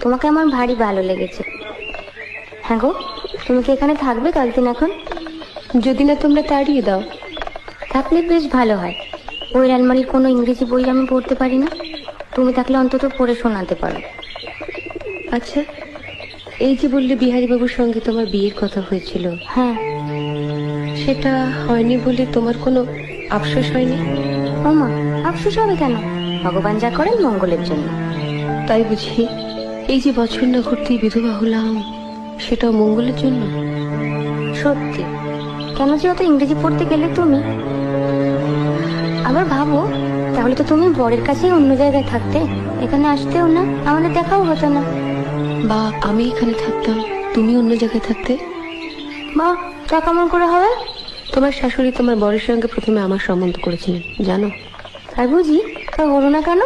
তোমাকে আমার ভারী ভালো লেগেছে। হ্যাঁ গো তুমি কি এখানে থাকবে কয়েকদিন এখন? যদি না তোমরা তাড়িয়ে দাও। থাকলে বেশ ভালো হয়। ওই আলমারির কোনো ইংরেজি বই আমি পড়তে পারি না। তুমি থাকলে অন্তত পড়ে শোনাতে পারো। আচ্ছা এই যে বললে বিহারী বাবুর সঙ্গে তোমার বিয়ের কথা হয়েছিল। হ্যাঁ। সেটা হয়নি বলে তোমার কোনো আফসোস হয়নি? ওমা আফসোস হবে কেন? ভগবান যা করেন মঙ্গলের জন্য। তাই বুঝি এই যে বছর না ঘুরতেই বিধবা হলাম সেটাও মঙ্গলের জন্য? সত্যি। কেন যে অত ইংরেজি পড়তে গেলে তুমি? আবার ভাবো তাহলে তো তুমি বরের কাছেই অন্য জায়গায় থাকতে। এখানে আসতেও না আমাদের দেখাও হতো না। বা আমি এখানে থাকতাম তুমি অন্য জায়গায় থাকতে? বা তা কেমন করে হবে? তোমার শাশুড়ি তোমার বরের সঙ্গে প্রথমে আমার সম্বন্ধ করেছিলেন জানো? তাই বুঝি তা হলো না কেন?